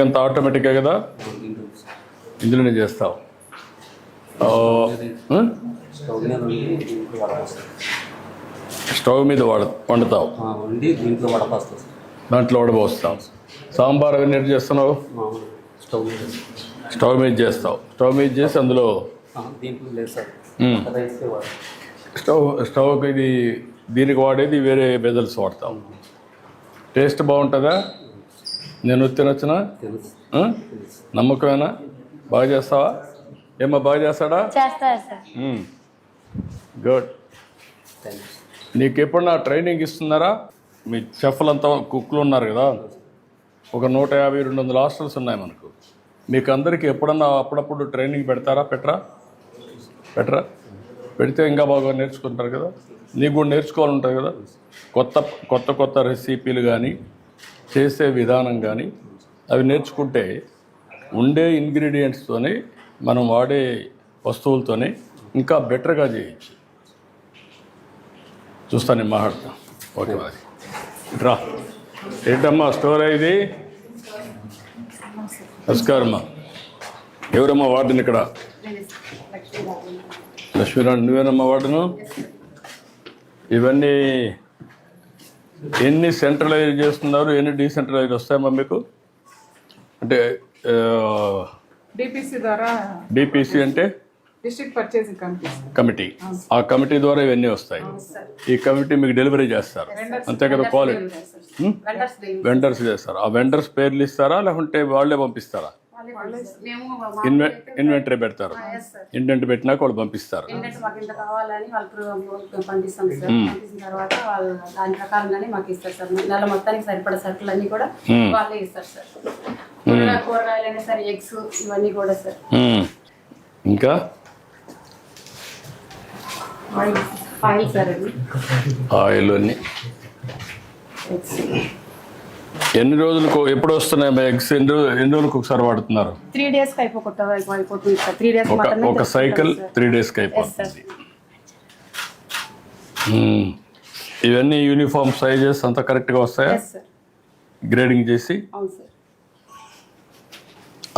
ఎంత ఆటోమేటిక్గా కదా? ఇందులోనే చేస్తావు? స్టవ్ మీద వండి స్టవ్ వండుతావు దీంట్లో వడపోస్తాం సాంబార్ అవన్నీ ఎట్లా చేస్తున్నావు? స్టవ్ మీద. స్టవ్ మీద చేస్తావు. స్టవ్ మీద చేసి అందులో స్టవ్ స్టవ్కి ఇది దీనికి వాడేది వేరే బెజల్స్ వాడతాం. టేస్ట్ బాగుంటుందా? నేను తినొచ్చునా? నమ్మకమేనా? బాగా చేస్తావా? ఏమో బాగా చేస్తాడా? గుడ్. నీకు ఎప్పుడన్నా ట్రైనింగ్ ఇస్తున్నారా? మీ చెఫ్లంతా కుక్లు ఉన్నారు కదా. ఒక నూట యాభై రెండు వందల హాస్టల్స్ ఉన్నాయి మనకు. మీకు అందరికీ ఎప్పుడన్నా అప్పుడప్పుడు ట్రైనింగ్ పెడతారా పెట్టరా? పెట్టరా? పెడితే ఇంకా బాగా నేర్చుకుంటారు కదా. నీకు కూడా నేర్చుకోవాలంటుంది కదా. కొత్త కొత్త కొత్త రెసిపీలు కానీ చేసే విధానం కానీ అవి నేర్చుకుంటే ఉండే ఇంగ్రీడియంట్స్తోనే మనం వాడే వస్తువులతోనే ఇంకా బెటర్గా చేయొచ్చు. చూస్తాను నేను మాట్లాడతా. ఓకే మరి. రా. ఏంటమ్మా స్టోర్ ఇది? నమస్కారమ్మా. ఎవరమ్మా వార్డుని ఇక్కడ? లక్ష్మీనారాయణ నువ్వేనమ్మా వార్డును? ఇవన్నీ ఎన్ని సెంట్రలైజ్ చేస్తున్నారు ఎన్ని డీసెంట్రలైజ్ వస్తాయమ్మా మీకు? అంటే డిపిసి ద్వారా డిపిసి అంటే? District purchasing committee. కమిటీ. ఆ కమిటీ ద్వారా ఇవన్నీ వస్తాయి. ఈ కమిటీ మీకు డెలివరీ చేస్తారు. అంతే కదా క్వాలిటీ వెండర్స్ చేస్తారు ఆ వెండర్స్ పేర్లు ఇస్తారా లేకుంటే వాళ్ళే పంపిస్తారా? ఇన్వెంటరీ పెడతారు. ఇంటెంట్ పెట్టినాక వాళ్ళు పంపిస్తారు. మాకు ఇంత కావాలని వాళ్ళు పంపిస్తాం సార్ పంపించిన తర్వాత వాళ్ళు దాని ప్రకారంగానే మాకు ఇస్తారు సార్ నెల మొత్తానికి సరిపడే సరుకులు అన్ని కూడా వాళ్ళే ఇస్తారు సార్ కూరగాయ- కూరగాయలు అయినా సరే ఎగ్స్ ఇవన్నీ కూడా సార్. ఇంకా? ఆయిల్ సార్ ఆయిల్ అన్ని. ఎన్ని రోజులకు ఎప్పుడు వస్తున్నాయి ఎగ్స్ ఎన్ని రోజు ఎన్ని రోజులకు ఒకసారి వాడుతున్నారు? త్రీ అయిపోకుండా అయిపోతుంది త్రీ డేస్ ఒక ఒక సైకిల్ త్రీ డేస్కి అయిపోతుంది. ఇవన్నీ యూనిఫామ్ సైజెస్ అంతా కరెక్ట్గా వస్తాయా? గ్రేడింగ్ చేసి?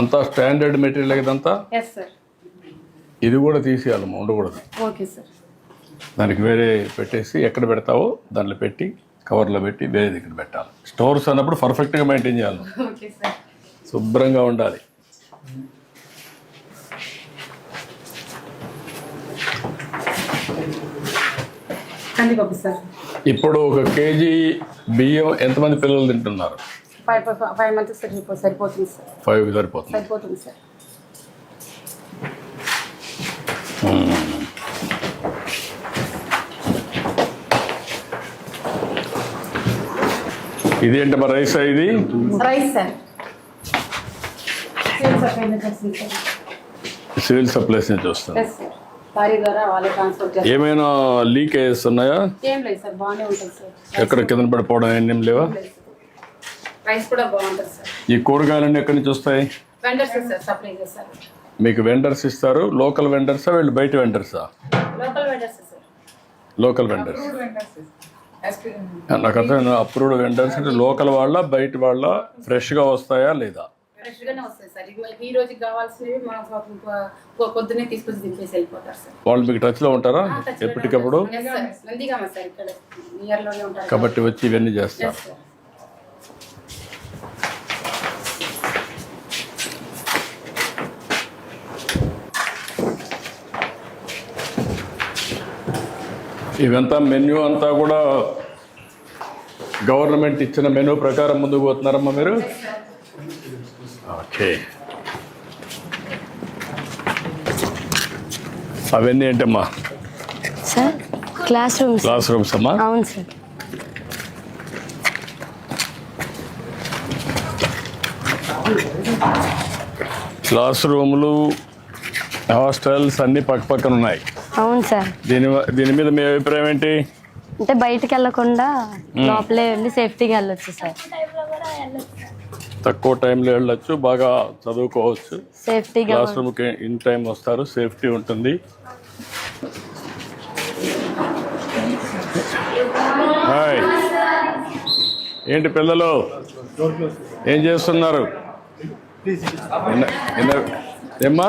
అంతా స్టాండర్డ్ మెటీరియల్ ఇదంతా ఇది కూడా తీసేయాలమ్మా ఉండకూడదు దానికి వేరే పెట్టేసి ఎక్కడ పెడతావో దాంట్లో పెట్టి కవర్లో పెట్టి వేరే దగ్గర పెట్టాలి. స్టోర్స్ అన్నప్పుడు పర్ఫెక్ట్గా మెయింటైన్ చేయాలి. శుభ్రంగా ఉండాలి. ఇప్పుడు ఒక కేజీ బియ్యం ఎంతమంది పిల్లలు తింటున్నారు? ఫైవ్ మంత్స్ సరిపోతుంది సార్. ఫైవ్ సరిపోతుంది. సరిపోతుంది సార్. ఇదేంటి మరి రైస్ ఇది? సివిల్ సప్లైస్ నుంచి చేస్తారు. ఏమైనా ఉంటుంది సార్. ఎక్కడ కింద పడిపోవడం ఏం లేవా? ఈ కూరగాయలన్నీ ఎక్కడి నుంచి వస్తాయి? మీకు వెండర్స్ ఇస్తారు. లోకల్ వెండర్సా వీళ్ళు బయట వెండర్సా లోకల్ వెండర్స్ నాకు అర్థం అప్రూవ్డ్ వెండర్స్ అంటే లోకల్ వాళ్ళ బయట వాళ్ళ ఫ్రెష్గా వస్తాయా లేదా? ఫ్రెష్గానే వస్తాయి సార్. ఇది మనకి ఈ రోజుకి కావాల్సినవి మా పొ- పొద్దున్నే తీసుకొచ్చి దింపేసి వెళ్ళిపోతారు సార్. వాళ్ళు మీకు టచ్లో ఉంటారా? లోనే ఎప్పటికప్పుడు? ఉంటారు. నందిగామ సార్ ఇక్కడ ఉంటారు. కాబట్టి వచ్చి ఇవన్నీ చేస్తారు. ఇవంతా మెన్యూ అంతా కూడా గవర్నమెంట్ ఇచ్చిన మెనూ ప్రకారం ముందుకు పోతున్నారమ్మా మీరు? ఓకే. అవన్నీ ఏంటమ్మా? Sir class rooms. Class rooms అమ్మా? అవును సార్. క్లాస్ రూములు హాస్టల్స్ అన్నీ పక్క పక్కన ఉన్నాయి అవును సార్. దీని దీని మీద మీ అభిప్రాయం ఏంటి? అంటే బయటకు వెళ్ళకుండా లోపలే ఉండి సేఫ్టీగా వెళ్ళొచ్చు సార్. తక్కువ టైంలో వెళ్ళొచ్చు బాగా చదువుకోవచ్చు. సేఫ్టీగా క్లాస్ రూమ్కి ఇన్ టైం వస్తారు సేఫ్టీ ఉంటుంది. హాయ్ ఏంటి పిల్లలు? ఏం చేస్తున్నారు? ఏమ్మా?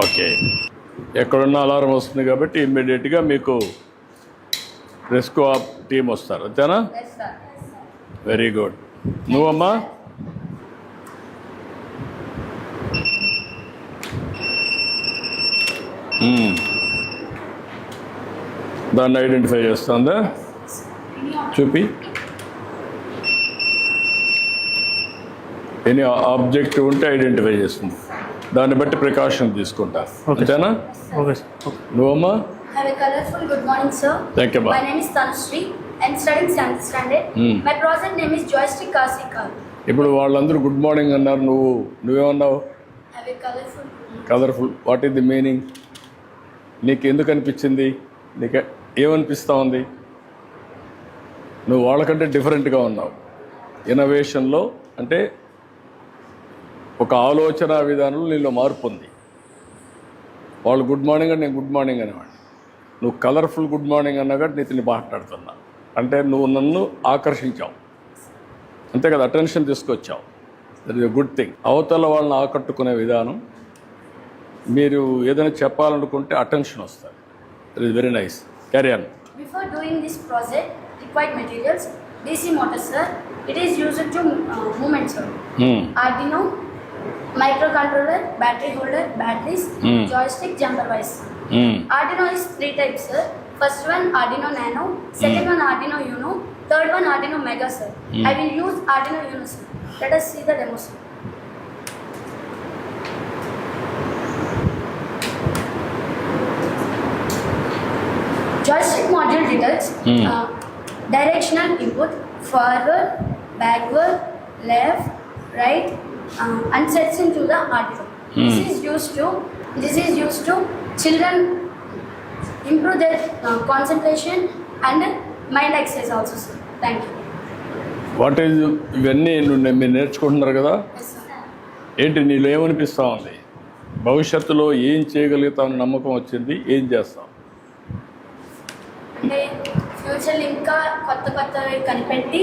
ఓకే. ఎక్కడున్న అలారం వస్తుంది కాబట్టి ఇమ్మీడియట్గా మీకు రెస్క్యూ టీం వస్తారు. అంతేనా. వెరీ గుడ్ నువ్వమ్మా? మ్మ్. దాన్ని ఐడెంటిఫై చేస్తుందా? చూపి. ఎనీ ఆబ్జెక్ట్ ఉంటే ఐడెంటిఫై చేస్తుంది. దాన్ని బట్టి ప్రికాషన్ తీసుకుంటా. అంతేనా? నువ్వు అమ్మా హావ్ యూ ఇప్పుడు వాళ్ళందరూ గుడ్ మార్నింగ్ అన్నారు. నువ్వు నువ్వేమన్నావు? Colourful what is the meaning నీకు అనిపించింది? నీకు ఏమనిపిస్తా ఉంది నువ్వు వాళ్ళకంటే డిఫరెంట్గా ఉన్నావు. ఇన్నోవేషన్లో అంటే ఒక ఆలోచన విధానంలో నీలో మార్పు ఉంది. వాళ్ళు గుడ్ మార్నింగ్ అని నేను గుడ్ మార్నింగ్ అనేవాడిని. నువ్వు కలర్ఫుల్ గుడ్ మార్నింగ్ అన్నా కూడా నీతిని మాట్లాడుతున్నా అంటే నువ్వు నన్ను ఆకర్షించావు. అంతే కదా అటెన్షన్ తీసుకొచ్చావు. దట్ ఇస్ గుడ్ థింగ్ అవతల వాళ్ళని ఆకట్టుకునే విధానం మీరు ఏదైనా చెప్పాలనుకుంటే అటెన్షన్ వస్తుంది. That is very nice carry on Before doing this project, required materials, DC motor, sir. It is used to uh, movement, sir. Micro controller battery holder batteries joystick jumper wires Arduino is three types sir first one Arduino Nano second one Arduino Uno third one Arduino Mega sir I will use Arduino Uno sir let us see the demo sir joystick module details mm. uh, directional input forward backward left right uh, and sets into the Arduino. This Hmm. is used to this is used to children improve their uh, concentration and mind exercise also. Sir. Thank you. What is ఇవన్నీ మీరు నేర్చుకుంటున్నారు కదా. ఏంటి నీలో ఏమనిపిస్తూ ఉంది భవిష్యత్తులో ఏం చేయగలుగుతావు నమ్మకం వచ్చింది ఏం చేస్తావు అంటే ఫ్యూచర్లో ఇంకా కొత్త కొత్తవి కనిపెట్టి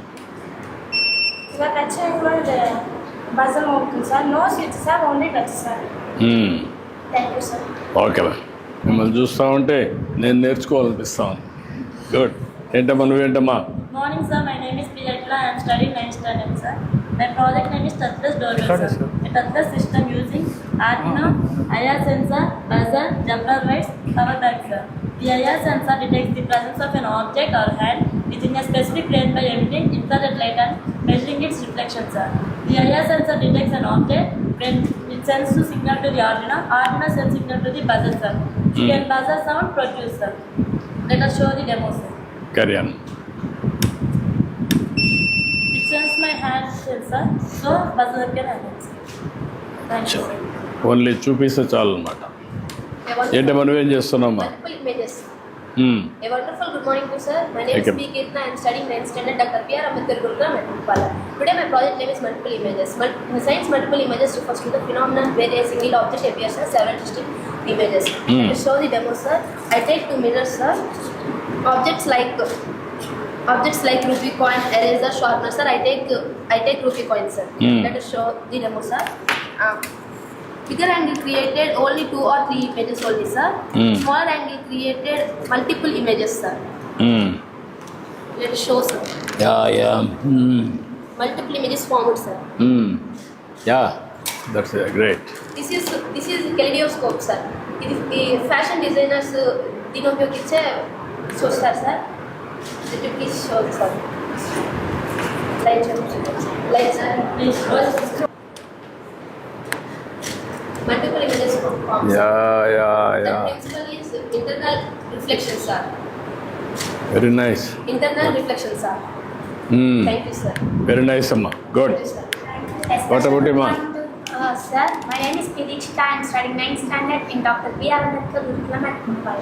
ఇలా టచ్ చేయకుండా బజర్ అవుతుంది sir no switch sir only touch sir thank you sir okay మిమ్మల్ని చూస్తూ ఉంటే నేను నేర్చుకోవాలనిపిస్తా ఉంది గుడ్ ఏంటమ్మా నువ్వేంటమ్మా. I am studying 9th standard, sir. My project name is Touchless Doorbell, Got it, sir. sir. A touchless system using Arduino, IR sensor, buzzer, jumper lights, power bank, sir. The IR sensor detects the presence of an object or hand within a specific range by emitting infrared light and measuring its reflection, sir. The IR sensor detects an object when it sends to signal to the Arduino. Arduino sends signal to the buzzer, sir. Hmm. Then buzzer sound produced, sir. Let us show the demo, sir. Carry on It sends my hand sensor, so buzzer can happen. Thank you. sir. Only చూపిస్తే చాలు అనమాట ఏంటమ్మా నువ్వేం. మ్మ్. A wonderful good morning to sir. My name Thank is you. P. Kirtna. I am studying 9th standard Dr. P. R. Ambedkar Gurukulam at Bhopal. Today my project name is multiple images. Mul- science, multiple images refers to the phenomenon where a single object appears as several distinct images. Hmm. To show the demo, sir, I take two mirrors, sir. Objects like objects like rupee coin, eraser, sharpener, sir. I take I take rupee coin, sir. Hmm. Let us show the demo, sir. Uh, Bigger angle created only two or three images only, sir. Hmm. Smaller angle created multiple images, sir. Hmm. let us show, sir. Yeah yeah Multiple images formed, sir. Yeah that's great This is this is kaleidoscope, sir. ఇది ఈ fashion designers దీని ఉపయోగించే చూస్తారు sir దీనికి show sir light light sir multiple images from. Yeah, yeah, yeah. The principle is internal reflections are. Very nice. Internal reflections are. Hmm. Thank you, sir. Very nice, Amma. Good. You, sir. What about you, Amma? Uh, sir, my name is Pidikshita. I'm studying 9th standard in Dr. B. R. Ambedkar Gurukula at Mumbai.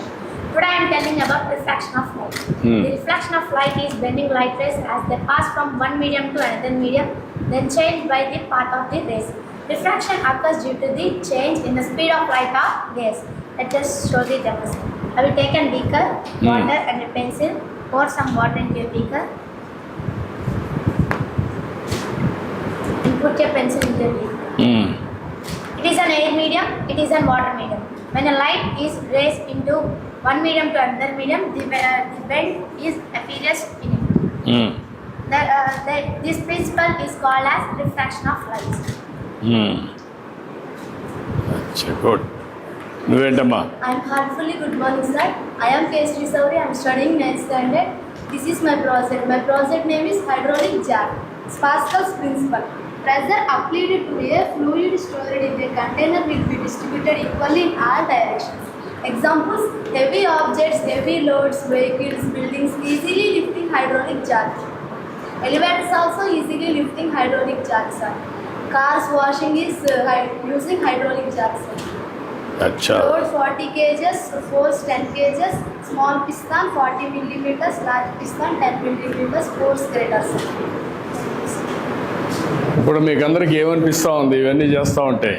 Today I am telling about reflection of light. Hmm. The reflection of light is bending light rays as they pass from one medium to another medium, then changed by the path of the rays. Refraction occurs due to the change in the speed of light of rays. Let us show the demonstration. I will take a beaker, water and a pencil, pour some water into a beaker, and put your pencil into a beaker. It is an air medium, it is a water medium. When a light is raised into one medium to another medium, the, uh, the bend is appears in it. The, uh, the, this principle is called as refraction of light. అచ్చా good నువ్వేంటమ్మా I am heartfully good morning, sir. I am K.S. Sauri. I am studying 9th standard. This is my project. My project name is hydraulic jar. Sparkle's principle. Pressure applied to a fluid stored in a container will be distributed equally in all directions. Examples: heavy objects, heavy loads, vehicles, buildings easily lifting hydraulic jar. Elevators also easily lifting hydraulic jars. sir. Cars washing is uh, using hydraulic sir. అచ్చా Load 40 kgs, force 10 kgs, small piston 40 millimeters, large piston 10 millimeters, force greater. ఇప్పుడు మీకు అందరికి ఏమనిపిస్తూ ఉంది ఇవన్నీ చేస్తూ ఉంటే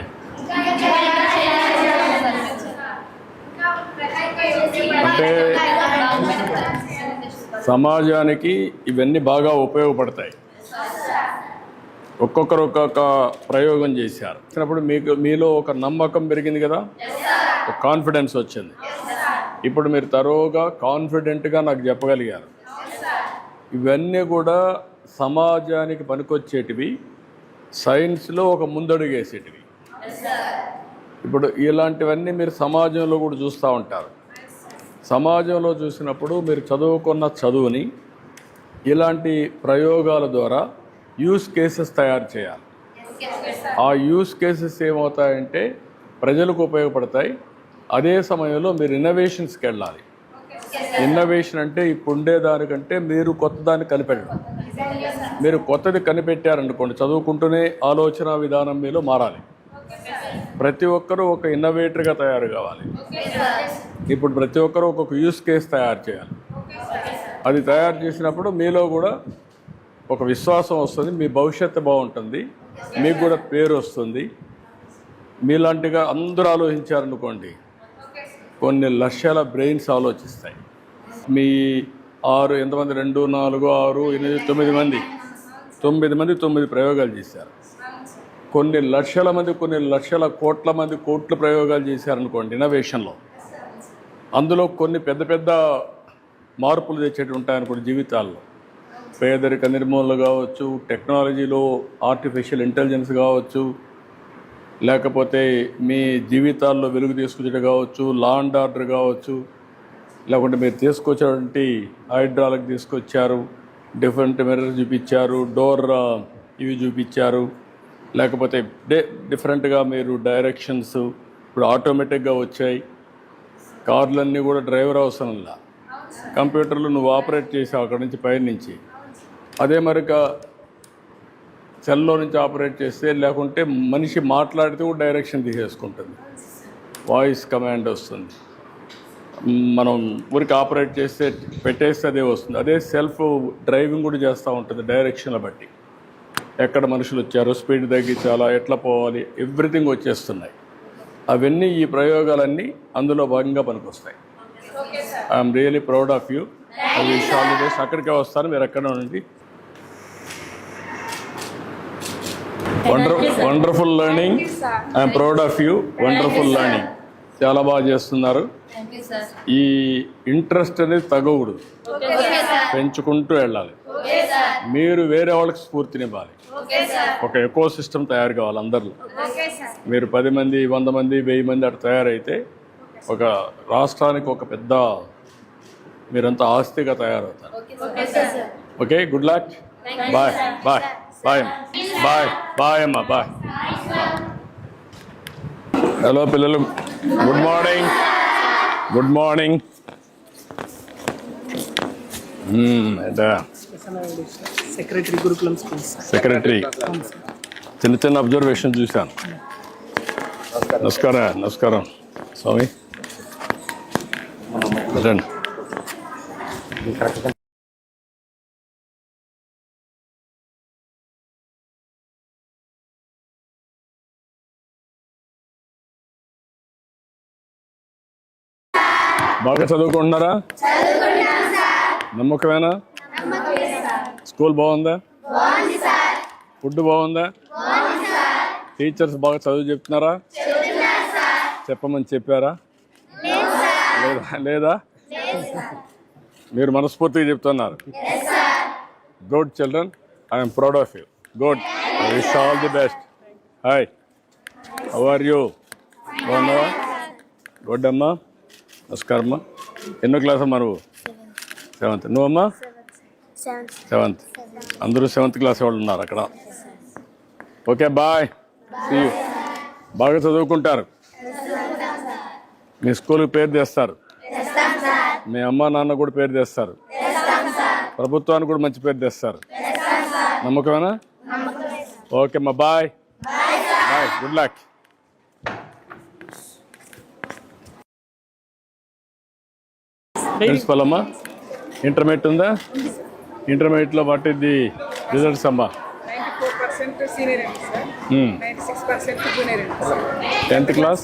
అంటే సమాజానికి ఇవన్నీ బాగా ఉపయోగపడతాయి ఒక్కొక్కరు ఒక్కొక్క ప్రయోగం చేశారు. వచ్చినప్పుడు మీకు మీలో ఒక నమ్మకం పెరిగింది కదా? ఒక కాన్ఫిడెన్స్ వచ్చింది. ఇప్పుడు మీరు తరోగా కాన్ఫిడెంట్గా నాకు చెప్పగలిగారు. ఇవన్నీ కూడా సమాజానికి పనికొచ్చేటివి సైన్స్లో ఒక ముందడుగేసేటివి. ఇప్పుడు ఇలాంటివన్నీ మీరు సమాజంలో కూడా చూస్తూ ఉంటారు. సమాజంలో చూసినప్పుడు మీరు చదువుకున్న చదువుని ఇలాంటి ప్రయోగాల ద్వారా యూస్ కేసెస్ తయారు చేయాలి. ఆ యూస్ కేసెస్ ఏమవుతాయంటే ప్రజలకు ఉపయోగపడతాయి. అదే సమయంలో మీరు ఇన్నోవేషన్స్కి వెళ్ళాలి. ఇన్నోవేషన్ అంటే ఇప్పుడు ఉండేదానికంటే మీరు కొత్త దాన్ని కనిపెట్టడం. మీరు కొత్తది కనిపెట్టారనుకోండి చదువుకుంటూనే ఆలోచన విధానం మీలో మారాలి. ప్రతి ఒక్కరూ ఒక ఇన్నోవేటర్గా తయారు కావాలి. ఇప్పుడు ప్రతి ఒక్కరూ ఒక్కొక్క యూస్ కేస్ తయారు చేయాలి. అది తయారు చేసినప్పుడు మీలో కూడా ఒక విశ్వాసం వస్తుంది మీ భవిష్యత్తు బాగుంటుంది మీకు కూడా పేరు వస్తుంది. మీలాంటిగా అందరూ ఆలోచించారనుకోండి కొన్ని లక్షల బ్రెయిన్స్ ఆలోచిస్తాయి. మీ ఆరు ఎంతమంది? రెండు నాలుగు ఆరు ఎనిమిది తొమ్మిది మంది. తొమ్మిది మంది తొమ్మిది ప్రయోగాలు చేశారు. కొన్ని లక్షల మంది కొన్ని లక్షల కోట్ల మంది కోట్ల ప్రయోగాలు చేశారనుకోండి ఇన్నోవేషన్లో. అందులో కొన్ని పెద్ద పెద్ద మార్పులు తెచ్చేటి ఉంటాయనుకోండి జీవితాల్లో. పేదరిక నిర్మూలన కావచ్చు టెక్నాలజీలో ఆర్టిఫిషియల్ ఇంటెలిజెన్స్ కావచ్చు లేకపోతే మీ జీవితాల్లో వెలుగు తీసుకొచ్చేది కావచ్చు లా అండ్ ఆర్డర్ కావచ్చు లేకుంటే మీరు తీసుకొచ్చినటువంటి హైడ్రాలకు తీసుకొచ్చారు డిఫరెంట్ మిర్రర్ చూపించారు డోర్ ఆ, ఇవి చూపించారు లేకపోతే డే డిఫరెంట్గా మీరు డైరెక్షన్స్ ఇప్పుడు ఆటోమేటిక్గా వచ్చాయి. కార్లన్నీ కూడా డ్రైవర్ అవసరంలా. కంప్యూటర్లు నువ్వు ఆపరేట్ చేసావు అక్కడి నుంచి పైన నుంచి అదే మరిక సెల్లో నుంచి ఆపరేట్ చేస్తే లేకుంటే మనిషి మాట్లాడితే కూడా డైరెక్షన్ తీసేసుకుంటుంది. వాయిస్ కమాండ్ వస్తుంది. మనం ఊరికి ఆపరేట్ చేస్తే పెట్టేస్తే అదే వస్తుంది. అదే సెల్ఫ్ డ్రైవింగ్ కూడా చేస్తూ ఉంటుంది డైరెక్షన్ల బట్టి. ఎక్కడ మనుషులు వచ్చారో స్పీడ్ తగ్గించాలా ఎట్లా పోవాలి ఎవ్రీథింగ్ వచ్చేస్తున్నాయి. అవన్నీ ఈ ప్రయోగాలన్నీ అందులో భాగంగా పనికొస్తాయి. I'm really proud of you. I wish all the best. అక్కడికే వస్తాను. మీరు ఎక్కడ ఉండండి. Wonderful learning I'm proud of you wonderful learning చాలా బాగా చేస్తున్నారు. ఈ ఇంట్రెస్ట్ అనేది తగ్గకూడదు. Sir. పెంచుకుంటూ వెళ్ళాలి. మీరు వేరే వాళ్ళకి స్ఫూర్తినివ్వాలి. ఒక ఎకో సిస్టమ్ తయారు కావాలి అందరిలో. మీరు పది మంది వంద మంది వెయ్యి మంది అటు తయారైతే ఒక రాష్ట్రానికి ఒక పెద్ద మీరంతా ఆస్తిగా తయారవుతారు. Okay good luck bye bye bye bye bye అమ్మా బాయ్ హలో పిల్లలు. Good morning good morning secretary గురుకులం సెక్రటరీ చిన్న చిన్న అబ్జర్వేషన్ చూశాను. నమస్కారం నమస్కారం. స్వామి. రండి. బాగా చదువుకుంటున్నారా? నమ్మకమేనా? స్కూల్ బాగుందా? ఫుడ్ బాగుందా? టీచర్స్ బాగా చదువు చెప్తున్నారా? చెప్పమని చెప్పారా? లేదా లేదా? మీరు మనస్ఫూర్తిగా చెప్తున్నారు. Good children I'm proud of you good wish all the best hi how are you బాగున్నావా? గుడ్ అమ్మా. నమస్కారం అమ్మా ఎన్నో క్లాస్ అమ్మా నువ్వు సెవెంత్. నువ్వమ్మా? సెవెంత్. అందరూ సెవెంత్ క్లాస్ వాళ్ళు ఉన్నారు అక్కడ. Okay bye. బాగా చదువుకుంటారు. మీ స్కూల్కి పేరు తెస్తారు. మీ అమ్మ నాన్న కూడా పేరు తెస్తారు. ప్రభుత్వానికి కూడా మంచి పేరు తెస్తారు. నమ్మకమేనా? ఓకే అమ్మా bye. Bye good luck. Principal అమ్మా ఇంటర్మీడియట్ ఉందా? ఇంటర్మీడియట్లో వాట్ ఇది రిజల్ట్స్ అమ్మా? టెన్త్ క్లాస్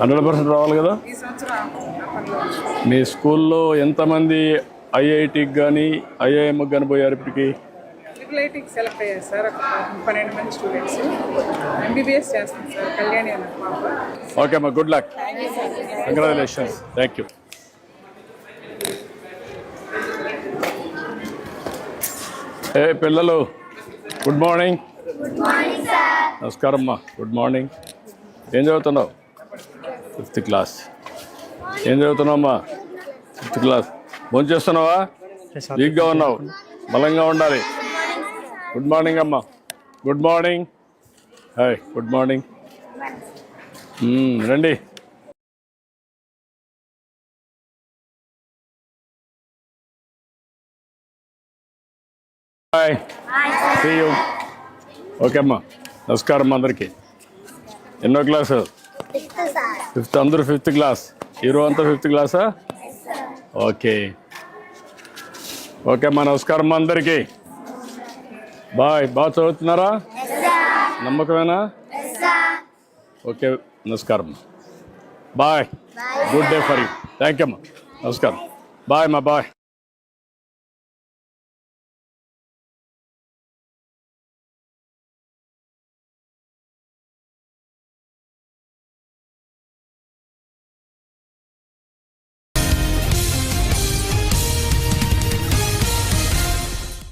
హండ్రెడ్ పర్సెంట్ రావాలి కదా? మీ స్కూల్లో ఎంతమంది ఐఐటికి కానీ ఐఐఎంకి కానీ పోయారు ఇప్పటికి? ట్రిపుల్ సెలెక్ట్ అయ్యారు సార్ ఒక పన్నెండు మంది స్టూడెంట్స్ ఎంబీబీఎస్ చేస్తాం సార్ కళ్యాణి అన్న పాప. ఓకే అమ్మా good luck congratulations thank you ఏ పిల్లలు గుడ్ మార్నింగ్ నమస్కారం అమ్మా గుడ్ మార్నింగ్ ఏం చదువుతున్నావు? ఫిఫ్త్ క్లాస్ ఏం చదువుతున్నావు అమ్మా? ఫిఫ్త్ క్లాస్ భోజనం చేస్తున్నావా వీక్గా ఉన్నావు. బలంగా ఉండాలి. గుడ్ మార్నింగ్ అమ్మా. Good morning hi good morning రండి. హాయ్ సీ యూ ఓకే అమ్మా. నమస్కారం అందరికీ. ఎన్నో క్లాసు? ఫిఫ్త్ అందరూ ఫిఫ్త్ క్లాస్ హీరో అంతా ఫిఫ్త్ క్లాసా ఓకే ఓకే అమ్మా. నమస్కారం అందరికీ. బాయ్ బాగా చదువుతున్నారా? నమ్మకమేనా? ఓకే నమస్కారం. Bye. Good day for you. Thank you అమ్మా. నమస్కారం. బాయ్ మా బాయ్.